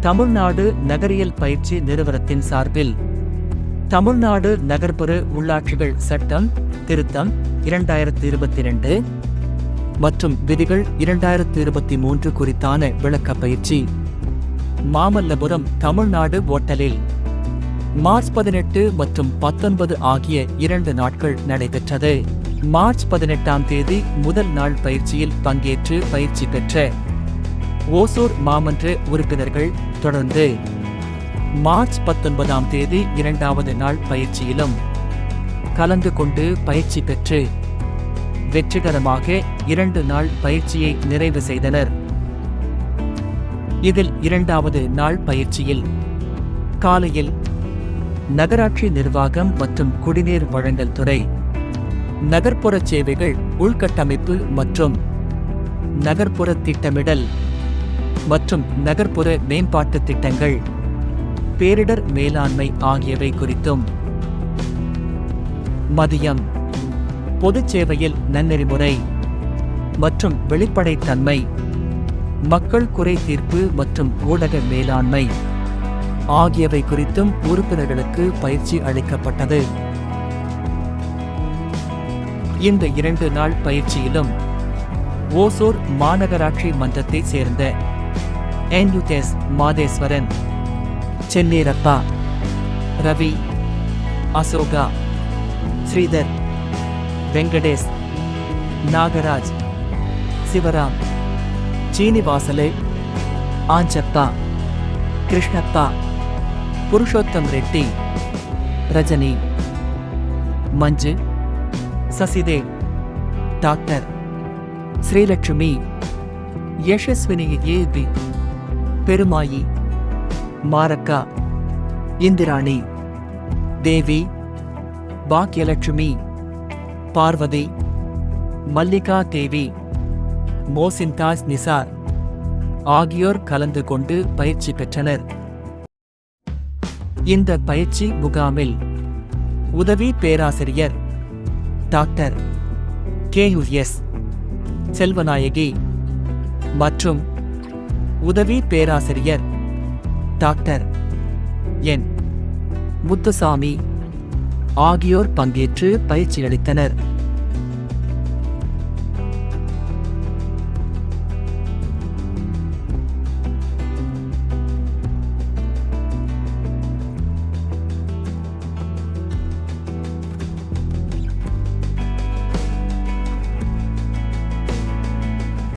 தமிழ்நாடு நகரியல் பயிற்சி நிறுவனத்தின் சார்பில் தமிழ்நாடு நகர்ப்புற உள்ளாட்சிகள் சட்டம் திருத்தம் இரண்டாயிரத்தி இருபத்தி ரெண்டு மற்றும் விதிகள் இரண்டாயிரத்தி இருபத்தி மூன்று குறித்தான விளக்க பயிற்சி. மாமல்லபுரம் தமிழ்நாடு ஓட்டலில் மார்ச் பதினெட்டு மற்றும் பத்தொன்பது ஆகிய இரண்டு நாட்கள் நடைபெற்றது. மார்ச் பதினெட்டாம் தேதி முதல் நாள் பயிற்சியில் பங்கேற்று பயிற்சி பெற்ற ஓசூர் மாமன்ற உறுப்பினர்கள் தொடர்ந்து மார்ச் பத்தொன்பதாம் தேதி இரண்டாவது நாள் பயிற்சியிலும் கலந்து கொண்டு பயிற்சி பெற்று வெற்றிகரமாக இரண்டு நாள் பயிற்சியை நிறைவு செய்தனர். இதில் இரண்டாவது நாள் பயிற்சியில் காலையில் நகராட்சி நிர்வாகம் மற்றும் குடிநீர் வழங்கல் துறை நகர்ப்புற சேவைகள் உள்கட்டமைப்பு மற்றும் நகர்ப்புற திட்டமிடல் மற்றும் நகர்ப்புற மேம்பாட்டு திட்டங்கள் பேரிடர் மேலாண்மை ஆகியவை குறித்தும். மதியம் பொதுச் சேவையில் நன்னெறிமுறை மற்றும் வெளிப்படைத்தன்மை மக்கள் குறை தீர்ப்பு மற்றும் ஊடக மேலாண்மை ஆகியவை குறித்தும் உறுப்பினர்களுக்கு பயிற்சி அளிக்கப்பட்டது. இந்த இரண்டு நாள் பயிற்சியிலும் ஓசூர் மாநகராட்சி மன்றத்தைச் சேர்ந்த ಎನ್ಯುಟೆಸ್ Madeshwaran ಚೆನ್ನೇರಪ್ಪ Ravi Ashoka Sridhar Venkatesh Nagaraj Shivaram ಚೀನಿವಾಸಲೆ Anchappa Krishnappa Purushottam Reddy Rajini Manju Sasidev doctor Srilakshmi Yashaswini A B Perumayi. Marakka. Indirani. Devi. Bhagyalakshmi Parvathi. Mallika Devi. மோசின்தாஸ் Nisar. ஆகியோர் கலந்து கொண்டு பயிற்சி பெற்றனர். இந்த பயிற்சி முகாமில் உதவி பேராசிரியர் டாக்டர் கேயுஎஸ் செல்வநாயகி. மற்றும் உதவி பேராசிரியர் டாக்டர் என் முத்துசாமி ஆகியோர் பங்கேற்று பயிற்சி அளித்தனர்